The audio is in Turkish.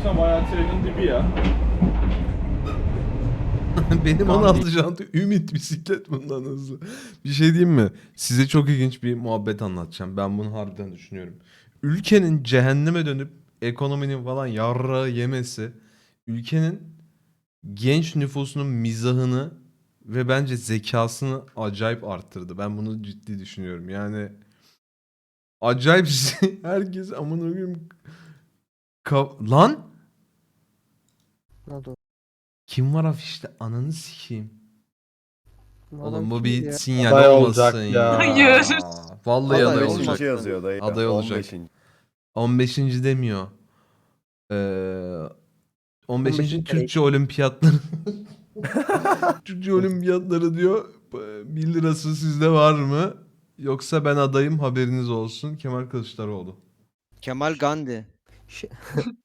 Baksana bayağı trenin dibi ya. Benim Tamam, 16 jantı Ümit bisiklet bundan hızlı. Bir şey diyeyim mi? Size çok ilginç bir muhabbet anlatacağım. Ben bunu harbiden düşünüyorum. Ülkenin cehenneme dönüp ekonominin falan yarrağı yemesi ülkenin genç nüfusunun mizahını ve bence zekasını acayip arttırdı. Ben bunu ciddi düşünüyorum. Yani acayip herkes aman koyayım Ka- lan Ne oldu? kim var afişte ananı sikeyim. Oğlum bu bir ya? sinyal Aday olmasın olacak ya. Hayır. Vallahi Aday aday olacak. olacak. 15. yazıyor dayı. Aday olacak. 15. 15. demiyor. Ee, 15. 15. Türkçe olimpiyatları. Türkçe olimpiyatları diyor. 1 lirası sizde var mı? Yoksa ben adayım haberiniz olsun. Kemal Kılıçdaroğlu. Kemal Gandhi. Şey-